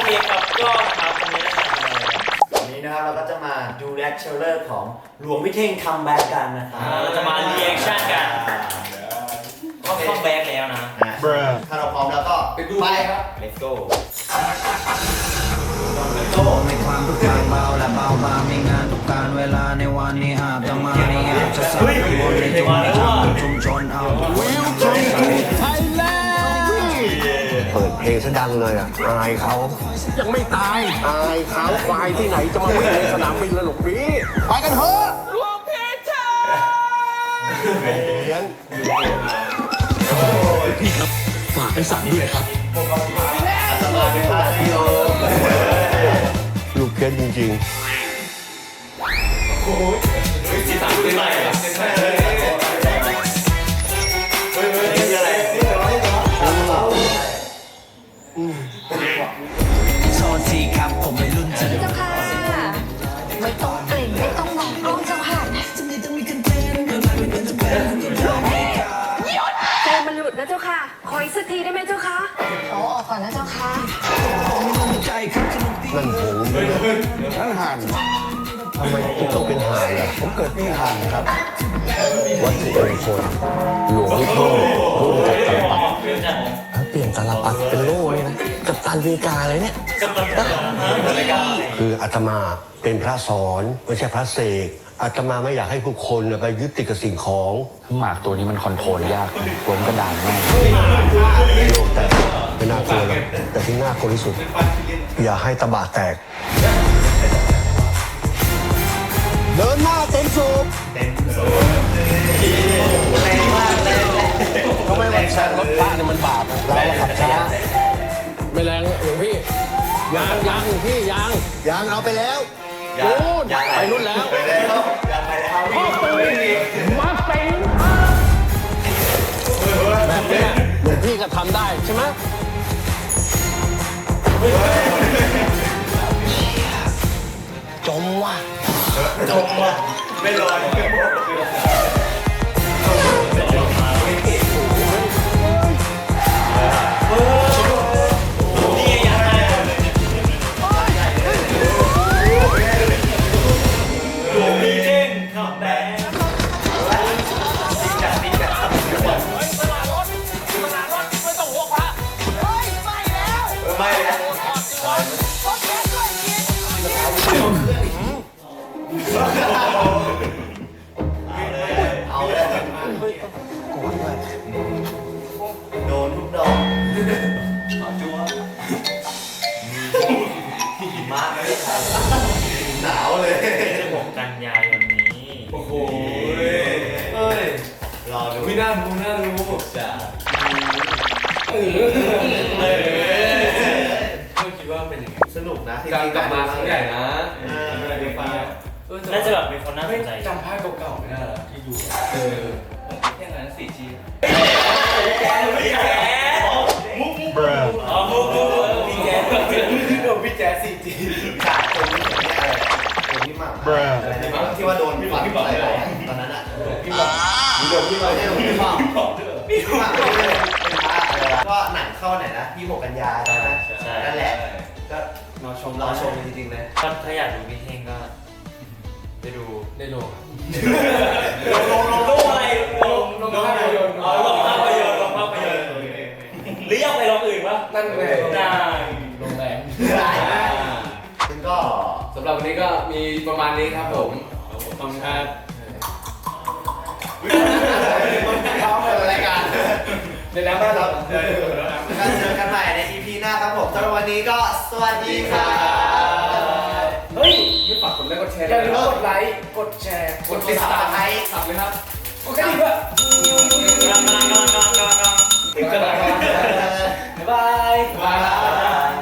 เคครับก็นะครับวันนี้นะครับวันนี้นะครับเราก็จะมาดูแรคเชลเลอร์ของหลวงวิเท่งคัมแบ็กกันนะครับอ่าเราจะมารีแอคชั่นกันก็เข้าแบ็กแล้วนะอะถ้าเราพร้อมแล้วก็ไปดูไปครับ let's go โก้ในความทุกข์กลางเบาและเบาบางในงานทุกการเวลาในวันนี้อาบจะมาในงานจะสร้างบนในชุมชนชุมชนเอา ซะดังเลยอะอายเขายังไม่ตายอายขาวควายที่ไหนจะมาวิ่งในสนามบินละหลกพี่ไปกันเถอะฝากเป็นสั่งด้วยครับลูกเพี้ยนจริงโท ขออีกสักทีได้ไหมเจ้าค่ะขอออกก่อนนะเจ้าค่ะๆนั่นผมนั่นห่านทำไมถึงต้องเป็นห่านล่ะผมเกิดปีห่านครับ วัตถุมงคลหลวงวิเท่งรุ่นจักรปัดเปลี่ยนตาลปัดเป็นโล่เลยนะกับตันเวกาเลยเนี่ย คืออาตมาเป็นพระสอนไม่ใช่พระเสก อาตมาไม่อยากให้ผู้คนไปยึดติดกับสิ่งของหมากตัวนี้มันคอนโทรลยากล้มกระดานแน่โลกแตกไม่น่ากลัวหรอกแต่ที่น่ากลัวที่สุด อย่าให้ตะบะแตก เดินหน้าเต็มสูบทำไมมันแซงรถพระเนี่ยมันบาปอะเราขับช้าไม่แรงหลวงพี่ยางยางหลวงพี่ยางยางเอาไปแล้ว นู่นไปนู่นแล้ว ไปแล้วยังไปแล้วมาเต็งแบบเนี้ยหลวงพี่ก็ทำได้ใช่ไหมจมว่ะจมว่ะไม่ลอย ไม่แล้วเอาเลยโดนทุกดอกเอาจัวมาไม่ทันหนาวเลย16กันยายนนี้โอ้โหเฮ้ยรอดูไม่น่าดูน่าดูจ้า สนุกนะการกลับมาครั้งใหญ่นะเออเด็กฟ้าน่าจะแบบเป็นคนน่าสนใจจำภาพเก่าๆไม่ได้หรอที่ดูเออแค่นั้นสี่ชีแกพี่แกมุกมุกอ๋อมุกมุกพี่แกโดนพี่แจ๊สี่จีขาดคนนี้อะไรคนที่มาอะไรนะที่ว่าโดนฟันอะไรตอนนั้นอะพี่บอกโดนพี่บอกใช่พี่บอกพี่บอกพี่บอกเป็นพระอะไรก็หนังเข้าไหนนะยี่หกกันยาใช่ไหมนั่นแหละ ก็ รอชมรอชมจริงๆเลยก็ถ้าอยากดูพี่เท่งก็ไปดูได้ลงลงลงลงลงอะไรลงลงภาพยนตร์อ๋อลงภาพยนตร์ลงภาพยนตร์หรืออยากไปลองอื่นปะนั่นไงได้ลงแรงซึ่งก็สำหรับวันนี้ก็มีประมาณนี้ครับผมขอบคุณครับพร้อมเปิดรายการในน้ำบ้านเรา สำหรับวันนี้ก็สวัสดีครับ เฮ้ยไม่ฝากกดไลค์กดแชร์อย่าลืมกดไลค์ กดแชร์ กดติดตามไห้สับเลยครับโอเคดีกว่ายบายบาย